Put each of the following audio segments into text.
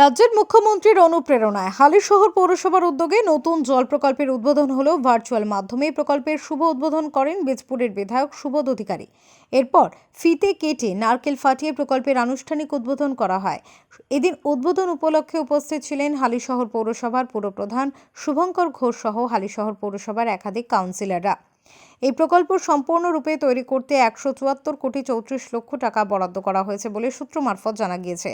রাজ্যের মুখ্যমন্ত্রীর অনুপ্রেরণায় হালিশহর পৌরসভার উদ্যোগে নতুন জল প্রকল্পের উদ্বোধন হলেও ভার্চুয়াল মাধ্যমে। প্রকল্পের শুভ উদ্বোধন করেন বীজপুরের বিধায়ক সুবোধ অধিকারী। এরপর ফিতে কেটে নারকেল ফাটিয়ে প্রকল্পের আনুষ্ঠানিক উদ্বোধন করা হয়। এদিন উদ্বোধন উপলক্ষে উপস্থিত ছিলেন হালিশহর পৌরসভার পুরপ্রধান শুভঙ্কর ঘোষ সহ হালিশহর পৌরসভার একাধিক কাউন্সিলররা। এই প্রকল্প সম্পূর্ণরূপে তৈরি করতে একশো চুয়াত্তর কোটি চৌত্রিশ লক্ষ টাকা বরাদ্দ করা হয়েছে বলে সূত্র মারফত জানা গিয়েছে।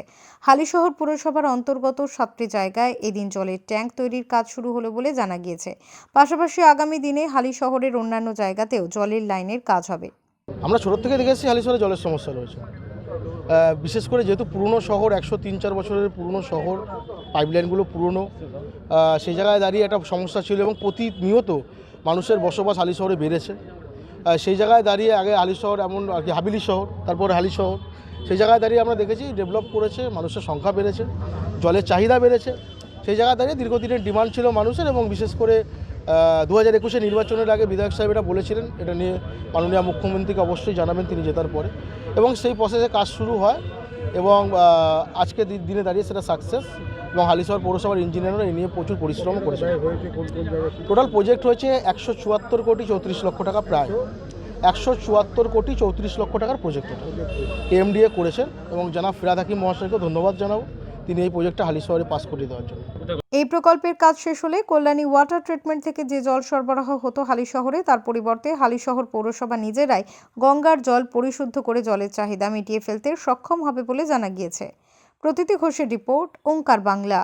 হালিশহর পুরসভার অন্তর্গত সাতটি জায়গায় এদিন জলের ট্যাঙ্ক তৈরির কাজ শুরু হলো বলে জানা গিয়েছে। পাশাপাশি আগামী দিনে হালিশহরের অন্যান্য জায়গাতেও জলের লাইনের কাজ হবে। আমরা ছোটোর থেকে দেখেছি হালিশহরে জলের সমস্যা রয়েছে। বিশেষ করে যেহেতু পুরনো শহর, একশো তিন চার বছরের পুরনো শহর পাইপলাইনগুলো পুরনো সেই জায়গায় দাঁড়িয়ে একটা সমস্যা ছিল এবং প্রতিনিয়ত মানুষের বসবাস হালি শহরে বেড়েছে। সেই জায়গায় দাঁড়িয়ে আগে হালি শহর, এমন আর কি হাবিলি শহর, তারপরে হালি শহর। সেই জায়গায় দাঁড়িয়ে আমরা দেখেছি ডেভেলপ করেছে, মানুষের সংখ্যা বেড়েছে, জলের চাহিদা বেড়েছে। সেই জায়গায় দাঁড়িয়ে দীর্ঘদিনের ডিমান্ড ছিল মানুষের এবং বিশেষ করে দু হাজার একুশে নির্বাচনের আগে বিধায়ক সাহেব এটা বলেছিলেন, এটা নিয়ে মাননীয় মুখ্যমন্ত্রীকে অবশ্যই জানাবেন, তিনি জেতার পরে। এবং সেই প্রসেসে কাজ শুরু হয় এবং আজকে দিনে দাঁড়িয়ে সেটা সাকসেস এবং হালিশহর পৌরসভার ইঞ্জিনিয়াররা এই নিয়ে প্রচুর পরিশ্রম করেছে টোটাল প্রজেক্ট হয়েছে একশো চুয়াত্তর কোটি চৌত্রিশ লক্ষ টাকা প্রায়। একশো চুয়াত্তর কোটি চৌত্রিশ লক্ষ টাকার প্রজেক্ট এমডিএ করেছেন এবং জানা ফিরাদাকি মহাশয়কে ধন্যবাদ জানাব। তিনি এই প্রজেক্টটা হালিশহরে পাস করিয়ে দেওয়ার জন্য। এই প্রকল্পের কাজ শেষ হলে কল্যাণী ওয়াটার ট্রিটমেন্ট থেকে যে জল সরবরাহ হতো হালিশহরে, তার পরিবর্তে হালিশহর পৌরসভা নিজেরাই গঙ্গার জল পরিশুদ্ধ করে জলের চাহিদা মিটিয়ে ফেলতে সক্ষম হবে বলে জানা গিয়েছে। প্রতীতি ঘোষের রিপোর্ট ওঙ্কার বাংলা।